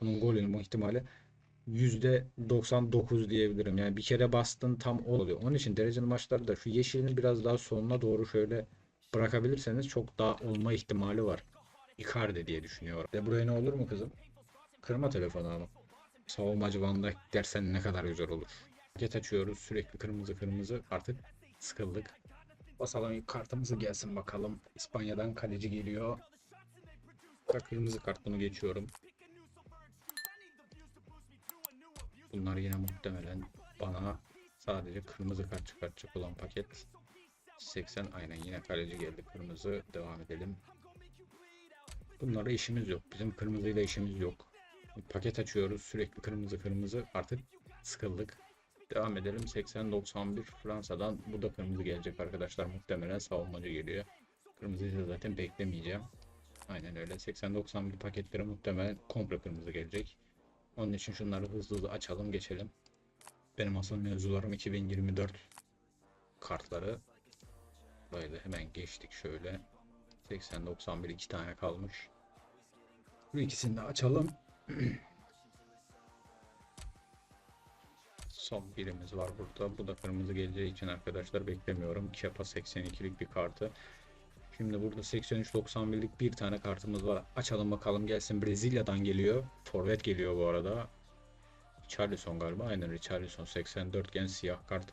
Bunun gol olma ihtimali %99 diyebilirim. Yani bir kere bastın tam oluyor. Onun için dereceli maçlarda şu yeşilin biraz daha sonuna doğru şöyle bırakabilirseniz çok daha olma ihtimali var. Icardi diye düşünüyorum. De buraya ne olur mu kızım? Kırma telefonu ama. Savunmacı Van Dijk dersen ne kadar güzel olur. Paket açıyoruz sürekli kırmızı kırmızı artık sıkıldık. Basalım ilk kartımızı gelsin bakalım. İspanya'dan kaleci geliyor. Kırmızı kart bunu geçiyorum. Bunlar yine muhtemelen bana sadece kırmızı kart çıkartacak olan paket. 80 aynen yine kaleci geldi kırmızı. Devam edelim. Bunlara işimiz yok. Bizim kırmızıyla işimiz yok. Paket açıyoruz sürekli kırmızı kırmızı artık sıkıldık. Devam edelim 80-91 Fransa'dan bu da kırmızı gelecek arkadaşlar muhtemelen savunmacı geliyor. Kırmızıyı zaten beklemeyeceğim. Aynen öyle 80-91 paketleri muhtemelen komple kırmızı gelecek. Onun için şunları hızlı hızlı açalım geçelim. Benim asıl mevzularım 2024 kartları. Böyle hemen geçtik şöyle. 80-91 iki tane kalmış. Bu ikisini de açalım. Son birimiz var burada. Bu da kırmızı geleceği için arkadaşlar beklemiyorum. Kepa 82'lik bir kartı. Şimdi burada 83-91'lik bir tane kartımız var. Açalım bakalım gelsin. Brezilya'dan geliyor. Forvet geliyor bu arada. Richarlison galiba. Aynen Richarlison 84 gen siyah kart.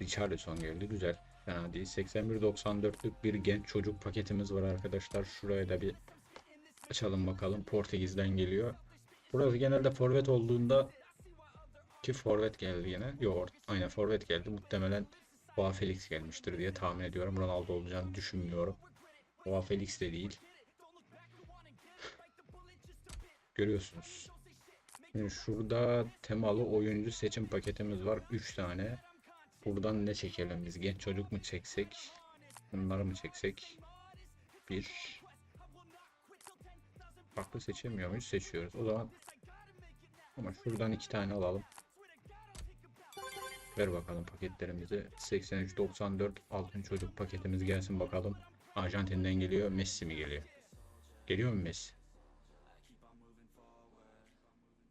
Richarlison geldi. Güzel. Fena değil. 81-94'lük bir genç çocuk paketimiz var arkadaşlar. Şuraya da bir açalım bakalım. Portekiz'den geliyor. Burası genelde forvet olduğunda ki forvet geldi yine. Yok aynen forvet geldi. Muhtemelen Joao Felix gelmiştir diye tahmin ediyorum. Ronaldo olacağını düşünmüyorum. Joao Felix de değil. Görüyorsunuz. Şimdi şurada temalı oyuncu seçim paketimiz var. 3 tane. Buradan ne çekelim biz? Genç çocuk mu çeksek? Bunları mı çeksek? Bir. Farklı seçemiyor muyuz? Seçiyoruz. O zaman ama şuradan iki tane alalım. Ver bakalım paketlerimizi. 83-94 altın çocuk paketimiz gelsin bakalım. Arjantin'den geliyor. Messi mi geliyor? Geliyor mu Messi?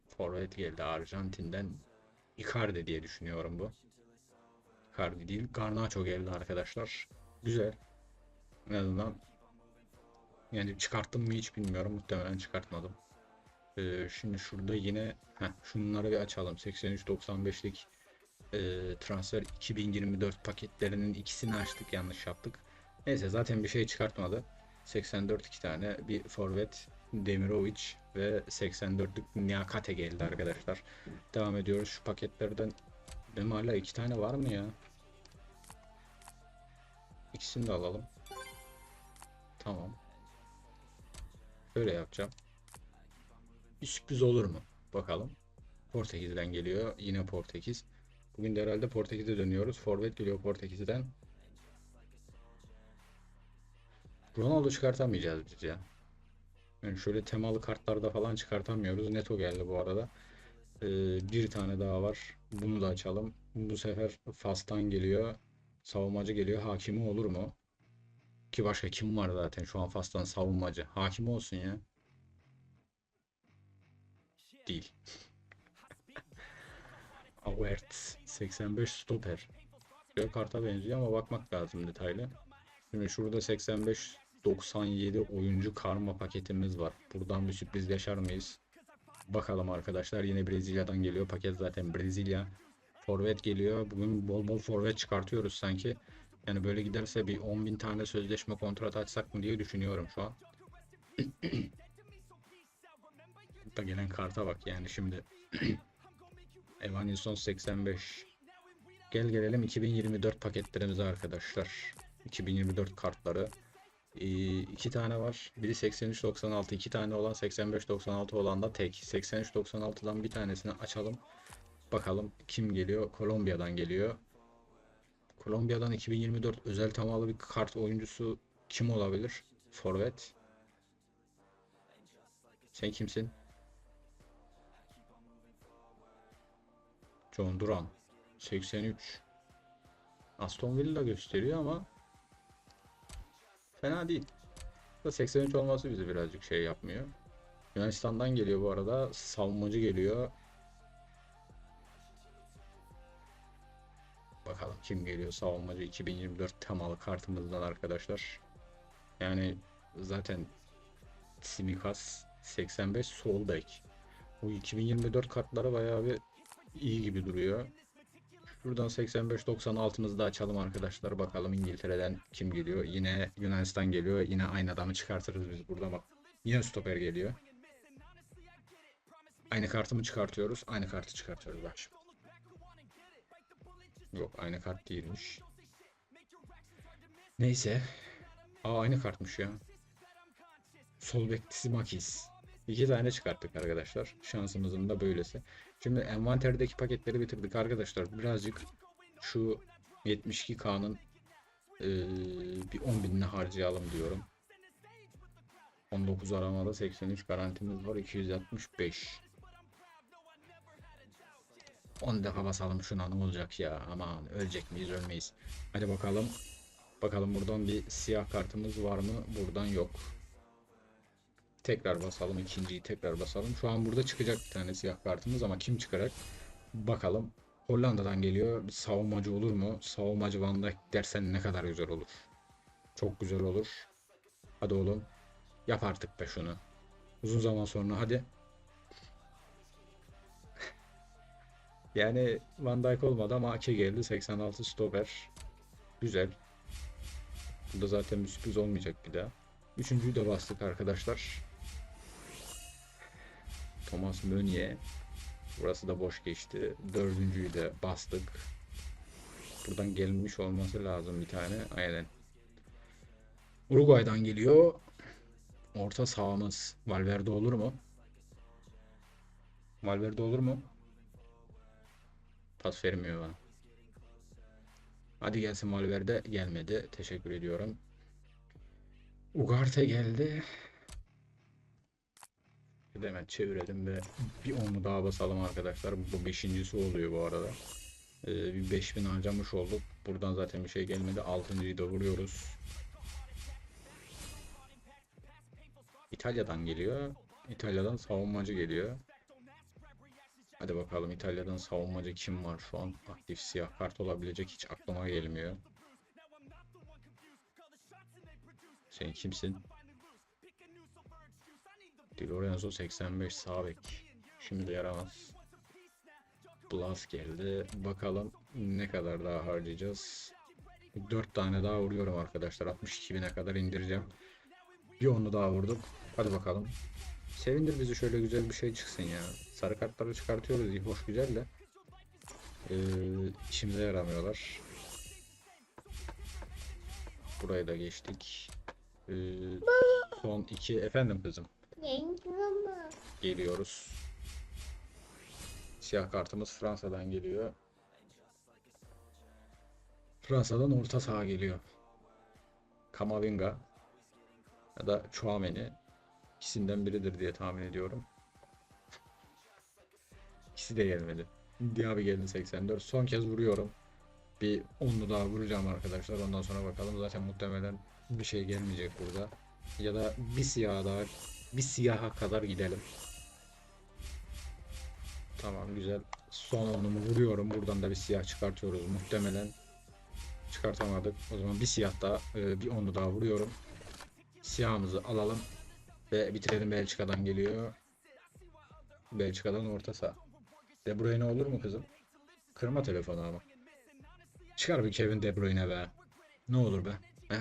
Forvet geldi Arjantin'den. Icardi diye düşünüyorum bu. Icardi değil. Garnacho geldi arkadaşlar. Güzel. En azından yani çıkarttım mı hiç bilmiyorum. Muhtemelen çıkartmadım. Ee, şimdi şurada yine heh, şunları bir açalım. 83-95'lik e, transfer 2024 paketlerinin ikisini açtık yanlış yaptık. Neyse zaten bir şey çıkartmadı. 84 iki tane bir forvet Demirovic ve 84'lük Niakate geldi arkadaşlar. Devam ediyoruz şu paketlerden. Benim hala iki tane var mı ya? İkisini de alalım. Tamam. Şöyle yapacağım. Bir sürpriz olur mu? Bakalım. Portekiz'den geliyor. Yine Portekiz. Bugün de herhalde Portekiz'e dönüyoruz. Forvet geliyor Portekiz'den. Ronaldo çıkartamayacağız biz ya. Yani şöyle temalı kartlarda falan çıkartamıyoruz. Neto geldi bu arada. Ee, bir tane daha var. Bunu da açalım. Bu sefer Fas'tan geliyor. Savunmacı geliyor. Hakimi olur mu? Ki başka kim var zaten şu an Fas'tan savunmacı. Hakimi olsun ya. Değil. Avert 85 stoper. Şöyle karta benziyor ama bakmak lazım detaylı. Şimdi şurada 85 97 oyuncu karma paketimiz var. Buradan bir sürpriz yaşar mıyız? Bakalım arkadaşlar. Yine Brezilya'dan geliyor. Paket zaten Brezilya. Forvet geliyor. Bugün bol bol forvet çıkartıyoruz sanki. Yani böyle giderse bir 10.000 tane sözleşme kontrat açsak mı diye düşünüyorum şu an. da gelen karta bak yani şimdi. Evanilson 85. Gel gelelim 2024 paketlerimize arkadaşlar. 2024 kartları. Ee, iki tane var. Biri 83-96. iki tane olan 85-96 olan da tek. 83-96'dan bir tanesini açalım. Bakalım kim geliyor? Kolombiya'dan geliyor. Kolombiya'dan 2024 özel temalı bir kart oyuncusu kim olabilir? Forvet. Sen kimsin? John Duran 83 Aston Villa gösteriyor ama fena değil. Da 83 olması bizi birazcık şey yapmıyor. Yunanistan'dan geliyor bu arada. Savunmacı geliyor. Bakalım kim geliyor? Savunmacı 2024 temalı kartımızdan arkadaşlar. Yani zaten Simikas 85 sol bek. Bu 2024 kartları bayağı bir iyi gibi duruyor. Şuradan 85-96'mızı da açalım arkadaşlar. Bakalım İngiltere'den kim geliyor? Yine Yunanistan geliyor. Yine aynı adamı çıkartırız biz burada bak. Yine stoper geliyor. Aynı kartımı çıkartıyoruz. Aynı kartı çıkartıyoruz bak şimdi. Yok aynı kart değilmiş. Neyse. Aa aynı kartmış ya. Sol bek Tsimakis. İki tane çıkarttık arkadaşlar. Şansımızın da böylesi. Şimdi envanterdeki paketleri bitirdik arkadaşlar. Birazcık şu 72K'nın eee, bir 10 binini harcayalım diyorum. 19 aramada 83 garantimiz var. 265. 10 defa basalım şuna ne olacak ya. Aman ölecek miyiz ölmeyiz. Hadi bakalım. Bakalım buradan bir siyah kartımız var mı? Buradan yok. Tekrar basalım. ikinciyi tekrar basalım. Şu an burada çıkacak bir tane siyah kartımız ama kim çıkacak? Bakalım. Hollanda'dan geliyor. Bir savunmacı olur mu? Savunmacı Van Dijk dersen ne kadar güzel olur. Çok güzel olur. Hadi oğlum. Yap artık be şunu. Uzun zaman sonra hadi. Yani Van Dijk olmadı ama Ake geldi. 86 stoper. Güzel. Burada zaten bir sürpriz olmayacak bir daha. Üçüncüyü de bastık arkadaşlar. Thomas Meunier. Burası da boş geçti. Dördüncüyü de bastık. Buradan gelmiş olması lazım bir tane. Aynen. Uruguay'dan geliyor. Orta sahamız. Valverde olur mu? Valverde olur mu? Pas vermiyor bana. Hadi gelsin Valverde. Gelmedi. Teşekkür ediyorum. Ugarte geldi. De hemen çevirelim ve bir onu daha basalım arkadaşlar. Bu beşincisi oluyor bu arada. Ee, bir 5000 harcamış olduk. Buradan zaten bir şey gelmedi. Altıncıyı da vuruyoruz. İtalya'dan geliyor. İtalya'dan savunmacı geliyor. Hadi bakalım İtalya'dan savunmacı kim var şu an? Aktif siyah kart olabilecek hiç aklıma gelmiyor. Sen kimsin? Di Lorenzo 85 sağ bek. Şimdi yaramaz. Blas geldi. Bakalım ne kadar daha harcayacağız. 4 tane daha vuruyorum arkadaşlar. 62 bine kadar indireceğim. Bir onu daha vurduk. Hadi bakalım. Sevindir bizi şöyle güzel bir şey çıksın ya. Sarı kartları çıkartıyoruz iyi hoş güzel de. Ee, işimize yaramıyorlar. Burayı da geçtik. Ee, son iki efendim kızım. Geliyoruz. Siyah kartımız Fransa'dan geliyor. Fransa'dan orta saha geliyor. Kamavinga ya da Chouameni ikisinden biridir diye tahmin ediyorum. İkisi de gelmedi. Diaby geldi 84. Son kez vuruyorum. Bir onlu daha vuracağım arkadaşlar. Ondan sonra bakalım. Zaten muhtemelen bir şey gelmeyecek burada. Ya da bir siyah daha bir siyaha kadar gidelim. Tamam güzel. Son onumu vuruyorum. Buradan da bir siyah çıkartıyoruz. Muhtemelen çıkartamadık. O zaman bir siyah daha e, bir onu daha vuruyorum. Siyahımızı alalım. Ve bitirelim Belçika'dan geliyor. Belçika'dan orta saha. De Bruyne olur mu kızım? Kırma telefonu ama. Çıkar bir Kevin De Bruyne be. Ne olur be. He?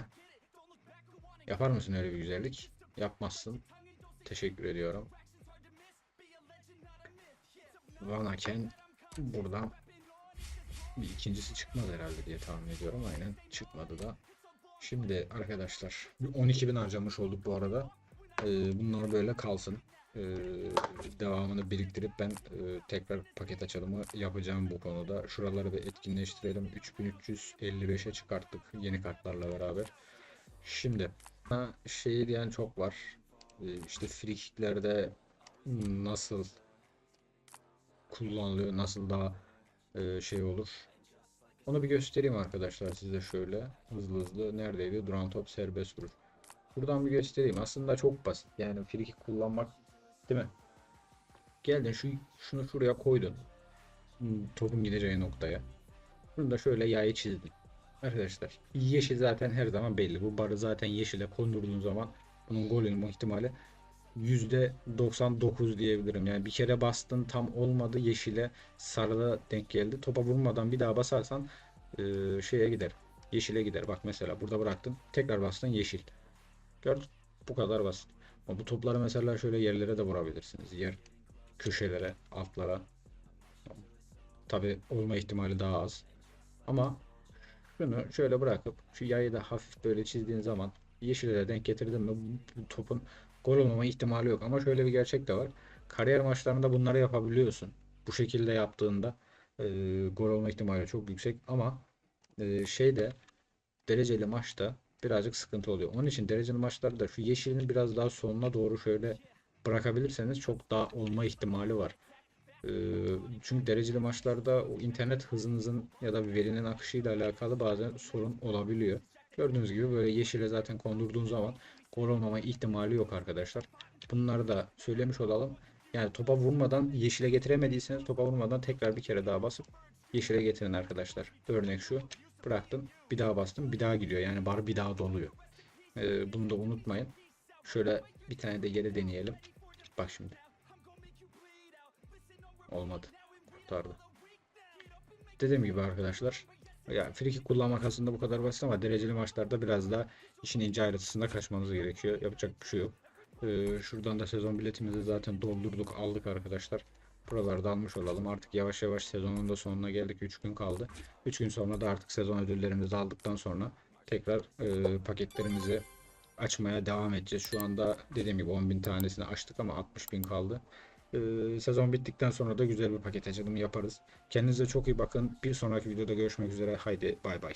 Yapar mısın öyle bir güzellik? Yapmazsın. Teşekkür ediyorum. Van Aken buradan bir ikincisi çıkmaz herhalde diye tahmin ediyorum. Aynen çıkmadı da. Şimdi arkadaşlar bir 12.000 harcamış olduk bu arada. Ee, bunlar böyle kalsın. Ee, devamını biriktirip ben e, tekrar paket açılımı yapacağım bu konuda. Şuraları bir etkinleştirelim. 3355'e çıkarttık yeni kartlarla beraber. Şimdi ha, şey diyen çok var. Ee, işte frikiklerde nasıl kullanılıyor, nasıl daha e, şey olur. Onu bir göstereyim arkadaşlar size şöyle hızlı hızlı. Neredeydi? Duran top serbest vuruş. Buradan bir göstereyim. Aslında çok basit. Yani frikik kullanmak Değil mi? Geldin şu şunu şuraya koydun. Hmm, Topun gideceği noktaya. Bunu da şöyle yayı çizdin. Arkadaşlar yeşil zaten her zaman belli. Bu barı zaten yeşile kondurduğun zaman bunun gol olma ihtimali %99 diyebilirim. Yani bir kere bastın tam olmadı yeşile sarıda denk geldi. Topa vurmadan bir daha basarsan e, şeye gider. Yeşile gider. Bak mesela burada bıraktın. Tekrar bastın yeşil. Gördün? Bu kadar basit. Ama bu topları mesela şöyle yerlere de vurabilirsiniz. Yer köşelere, altlara. Tabi olma ihtimali daha az. Ama şunu şöyle bırakıp şu yayı da hafif böyle çizdiğin zaman yeşile de denk getirdin mi bu topun gol olmama ihtimali yok. Ama şöyle bir gerçek de var. Kariyer maçlarında bunları yapabiliyorsun. Bu şekilde yaptığında e, gol olma ihtimali çok yüksek ama e, şeyde dereceli maçta birazcık sıkıntı oluyor. Onun için dereceli maçlarda şu yeşilin biraz daha sonuna doğru şöyle bırakabilirseniz çok daha olma ihtimali var. Ee, çünkü dereceli maçlarda o internet hızınızın ya da verinin akışıyla alakalı bazen sorun olabiliyor. Gördüğünüz gibi böyle yeşile zaten kondurduğun zaman gol ihtimali yok arkadaşlar. Bunları da söylemiş olalım. Yani topa vurmadan yeşile getiremediyseniz topa vurmadan tekrar bir kere daha basıp yeşile getirin arkadaşlar. Örnek şu. Bıraktın. Bir daha bastın. Bir daha gidiyor. Yani bar bir daha doluyor. Ee, bunu da unutmayın. Şöyle bir tane de yere deneyelim. Bak şimdi. Olmadı. Kurtardı. Dediğim gibi arkadaşlar. Ya frikik kullanmak aslında bu kadar basit ama dereceli maçlarda biraz daha işin ince ayrıntısında kaçmanız gerekiyor. Yapacak bir şey yok. Ee, şuradan da sezon biletimizi zaten doldurduk aldık arkadaşlar. Buralarda almış olalım. Artık yavaş yavaş sezonun da sonuna geldik. 3 gün kaldı. 3 gün sonra da artık sezon ödüllerimizi aldıktan sonra tekrar e, paketlerimizi açmaya devam edeceğiz. Şu anda dediğim gibi 10.000 tanesini açtık ama 60.000 kaldı. Ee, sezon bittikten sonra da güzel bir paket açılımı yaparız. Kendinize çok iyi bakın. Bir sonraki videoda görüşmek üzere. Haydi bay bay.